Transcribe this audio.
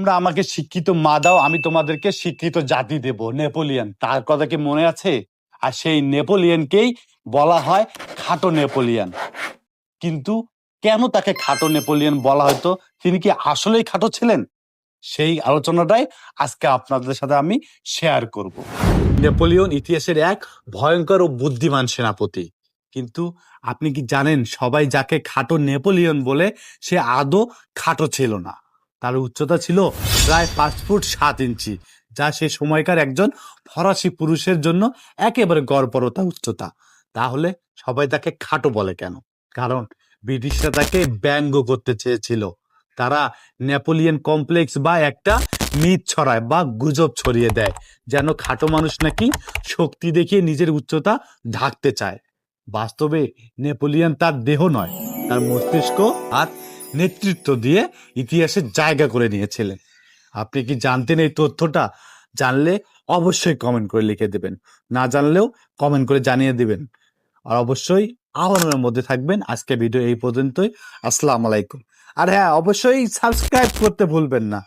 তোমরা আমাকে শিক্ষিত মা দাও, আমি তোমাদেরকে শিক্ষিত জাতি দেব। নেপোলিয়ন, তার কথা কি মনে আছে? আর সেই নেপোলিয়নকেই বলা হয় খাটো নেপোলিয়ন। কিন্তু কেন তাকে খাটো নেপোলিয়ন বলা হতো? তিনি কি আসলেই খাটো ছিলেন? সেই আলোচনাটাই আজকে আপনাদের সাথে আমি শেয়ার করব। নেপোলিয়ন ইতিহাসের এক ভয়ঙ্কর ও বুদ্ধিমান সেনাপতি। কিন্তু আপনি কি জানেন, সবাই যাকে খাটো নেপোলিয়ন বলে, সে আদৌ খাটো ছিল না। তার উচ্চতা ছিল প্রায় পাঁচ ফুট সাত ইঞ্চি, যা সে সময়কার একজন ফরাসি পুরুষের জন্য একেবারে গড়পরতা উচ্চতা। তাহলে সবাই তাকে খাটো বলে কেন? কারণ ব্রিটিশরা তাকে ব্যঙ্গ করতে চেয়েছিল। তারা নেপোলিয়ন কমপ্লেক্স বা একটা মিথ ছড়ায় বা গুজব ছড়িয়ে দেয়, যেন খাটো মানুষ নাকি শক্তি দেখিয়ে নিজের উচ্চতা ঢাকতে চায়। বাস্তবে নেপোলিয়ন তার দেহ নয়, তার মস্তিষ্ক আর নেতৃত্ব দিয়ে ইতিহাসে জায়গা করে নিয়েছিলেন। আপনি কি জানতেন এই তথ্যটা? জানলে অবশ্যই কমেন্ট করে লিখে দেবেন। না জানলেও কমেন্ট করে জানিয়ে দেবেন। আর অবশ্যই আহ্বানের মধ্যে থাকবেন। আজকে ভিডিও এই পর্যন্তই। আসসালাম আলাইকুম। আর হ্যাঁ অবশ্যই সাবস্ক্রাইব করতে ভুলবেন না।